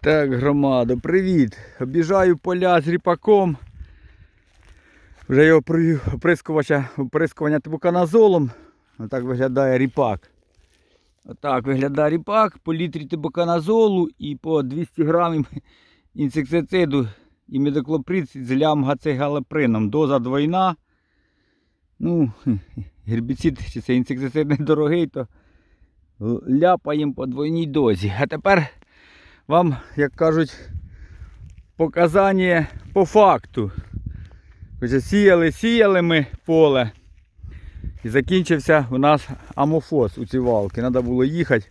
Так, громадо, привіт. Обіжаю поля з ріпаком. Вже його оприскувача, оприскування тибуканазолом. Отак виглядає ріпак. Отак виглядає ріпак по літрі тибуканазолу і по 200 грамів інсектициду і медоклоприд з лямгацегалеприном. Доза двойна. Ну, гербіцид чи це інсектицид недорогий, то ляпаємо по двойній дозі. А тепер вам, як кажуть, показання по факту. Хоча сіяли, сіяли ми поле. І закінчився у нас амофос у ці валки. Треба було їхати.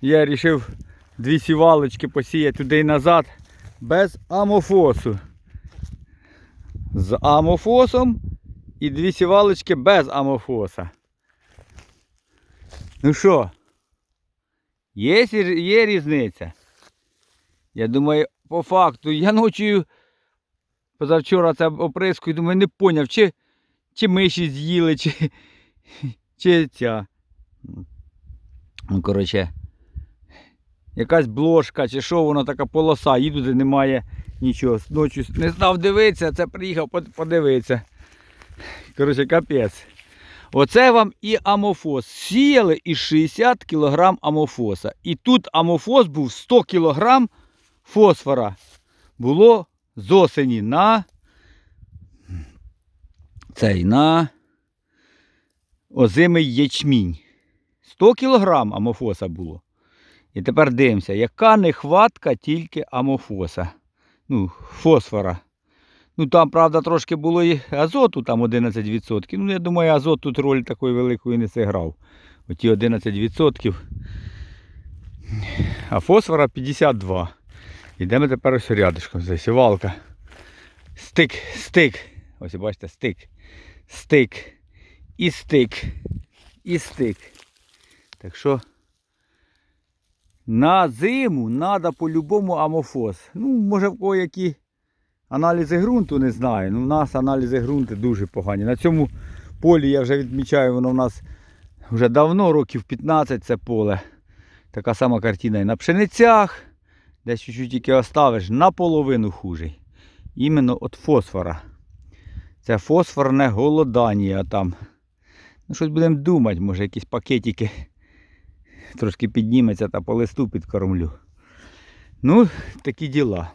Я вирішив дві сівалочки посіяти туди і назад без амофосу. З амофосом і дві сівалочки без амофоса. Ну що, є, є різниця? Я думаю, по факту, я ночою позавчора це оприскую, думаю, не поняв, чи, чи миші з'їли, чи, чи ця. Ну, коротше, якась бложка, чи що воно така полоса, їду, де немає нічого. Ночі не знав дивитися, це приїхав подивитися. Коротше, капець. Оце вам і амофос. Сіяли і 60 кг амофоса. І тут амофос був 100 кг фосфора. Було з осені на цей на озимий ячмінь. 100 кг амофоса було. І тепер дивимося, яка нехватка тільки амофоса. Ну, фосфора. Ну там, правда, трошки було і азоту, там 11%. Ну, я думаю, азот тут роль такої великої не зіграв. Оті 11%. А фосфора 52. Йдемо тепер ось рядышком. Засівалка. Стик, стик. Ось бачите, стик. Стик. І стик. І стик. Так що на зиму треба по-любому амофос. Ну, може в кого які аналізи ґрунту не знаю. Ну, в нас аналізи ґрунту дуже погані. На цьому полі я вже відмічаю, воно в нас вже давно, років 15 це поле. Така сама картина і на пшеницях. Десь чуть-чуть тільки оставиш наполовину хужий. Іменно від фосфора. Це фосфорне голодання там. Ну, щось будемо думати, може якісь пакетики трошки підніметься та по листу підкормлю. Ну, такі діла.